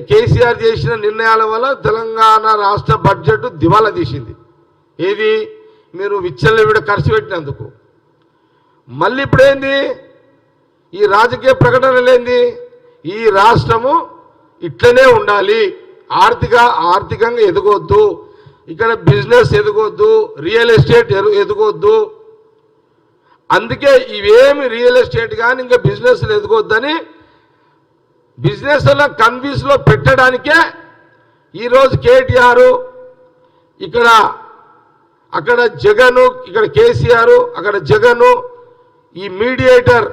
కేసీఆర్ చేసిన నిర్ణయాల వల్ల తెలంగాణ రాష్ట్ర బడ్జెట్ దివాలా తీసింది. ఏది? మీరు విచ్చలవిడ ఖర్చు పెట్టినందుకు. మళ్ళీ ఇప్పుడేంది ఈ రాజకీయ ప్రకటనలేంది ఈ రాష్ట్రము ఇట్లనే ఉండాలి. ఆర్థిక ఆర్థికంగా ఎదగొద్దు. ఇక్కడ బిజినెస్ ఎదగొద్దు. రియల్ ఎస్టేట్ ఎదగొద్దు. అందుకే ఇవేమి రియల్ ఎస్టేట్ కానీ ఇంకా బిజినెస్లు ఎదగొద్దని బిజినెస్ కన్వీన్స్లో పెట్టడానికే ఈరోజు కేటీఆర్ ఇక్కడ అక్కడ జగను ఇక్కడ కేసీఆర్ అక్కడ జగను ఈ మీడియేటర్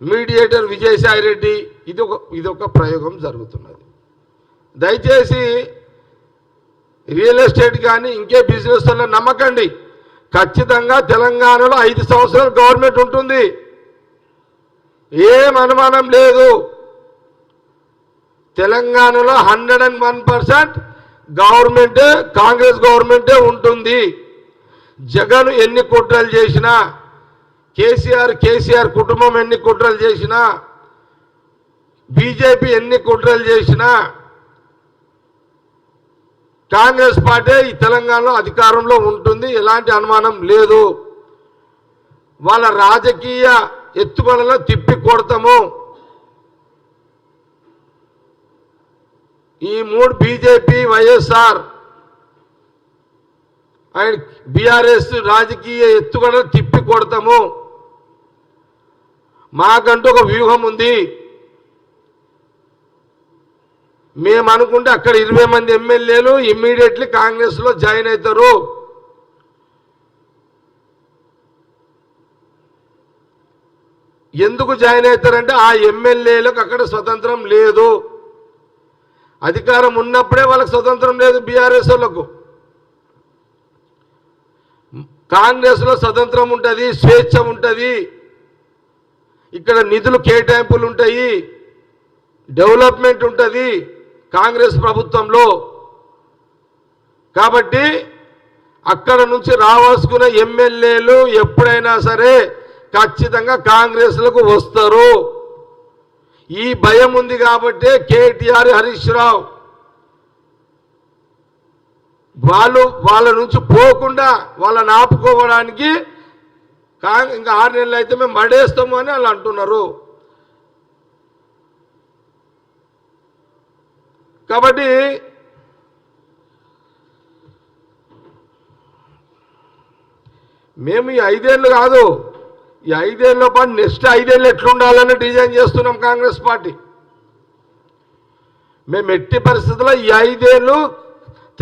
మీడియేటర్ విజయసాయి రెడ్డి ఇది ఒక ఇది ఒక ప్రయోగం జరుగుతున్నది. దయచేసి రియల్ ఎస్టేట్ కానీ ఇంకే బిజినెస్లో నమ్మకండి. ఖచ్చితంగా తెలంగాణలో ఐదు సంవత్సరాలు గవర్నమెంట్ ఉంటుంది. ఏం అనుమానం లేదు. తెలంగాణలో హండ్రెడ్ అండ్ వన్ పర్సెంట్ గవర్నమెంటే కాంగ్రెస్ గవర్నమెంటే ఉంటుంది. జగన్ ఎన్ని కుట్రలు చేసినా కేసీఆర్ కేసీఆర్ కుటుంబం ఎన్ని కుట్రలు చేసినా బీజేపీ ఎన్ని కుట్రలు చేసినా కాంగ్రెస్ పార్టీ ఈ తెలంగాణలో అధికారంలో ఉంటుంది. ఎలాంటి అనుమానం లేదు. వాళ్ళ రాజకీయ ఎత్తుగడలో తిప్పి కొడతాము. ఈ మూడు బీజేపీ వైఎస్ఆర్ అండ్ బీఆర్ఎస్ రాజకీయ ఎత్తుగడలు తిప్పి కొడతాము మాకంటూ ఒక వ్యూహం ఉంది. మేము అనుకుంటే అక్కడ ఇరవై మంది ఎమ్మెల్యేలు ఇమ్మీడియట్లీ కాంగ్రెస్లో జాయిన్ అవుతారు. ఎందుకు జాయిన్ అవుతారంటే ఆ ఎమ్మెల్యేలకు అక్కడ స్వతంత్రం లేదు. అధికారం ఉన్నప్పుడే వాళ్ళకి స్వతంత్రం లేదు బీఆర్ఎస్ వాళ్ళకు. కాంగ్రెస్లో స్వతంత్రం ఉంటుంది స్వేచ్ఛ ఉంటుంది. ఇక్కడ నిధులు కేటాయింపులు ఉంటాయి డెవలప్మెంట్ ఉంటుంది కాంగ్రెస్ ప్రభుత్వంలో. కాబట్టి అక్కడ నుంచి రావాల్సుకున్న ఎమ్మెల్యేలు ఎప్పుడైనా సరే ఖచ్చితంగా కాంగ్రెస్లకు వస్తారు. ఈ భయం ఉంది కాబట్టి కేటీఆర్ హరీష్ రావు వాళ్ళు వాళ్ళ నుంచి పోకుండా వాళ్ళని ఆపుకోవడానికి కా- ఇంకా ఆరు నెలలు అయితే మేము మడేస్తాము అని వాళ్ళు అంటున్నారు. కాబట్టి మేము ఈ ఐదేళ్ళు కాదు ఈ ఐదేళ్ళ పాటు నెక్స్ట్ ఐదేళ్ళు ఎట్లుండాలని డిజైన్ చేస్తున్నాం కాంగ్రెస్ పార్టీ. మేము ఎట్టి పరిస్థితుల్లో ఈ ఐదేళ్ళు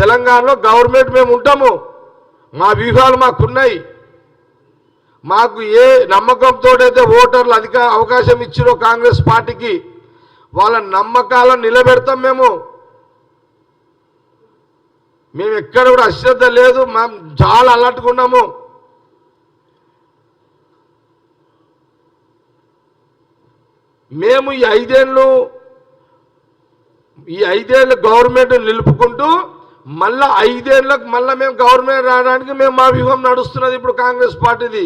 తెలంగాణలో గవర్నమెంట్ మేము ఉంటాము. మా వ్యూహాలు మాకున్నాయి. మాకు ఏ నమ్మకంతో అయితే ఓటర్లు అధిక అవకాశం ఇచ్చిరో కాంగ్రెస్ పార్టీకి వాళ్ళ నమ్మకాలను నిలబెడతాం మేము. మేము ఎక్కడ కూడా అశ్రద్ధ లేదు. మేము చాలా అలర్ట్గా ఉన్నాము. మేము ఈ ఐదేళ్ళు ఈ ఐదేళ్ళు గవర్నమెంట్ నిలుపుకుంటూ మళ్ళా ఐదేళ్ళకు మళ్ళా మేము గవర్నమెంట్ రావడానికి మేము మా వ్యూహం నడుస్తున్నది ఇప్పుడు కాంగ్రెస్ పార్టీది.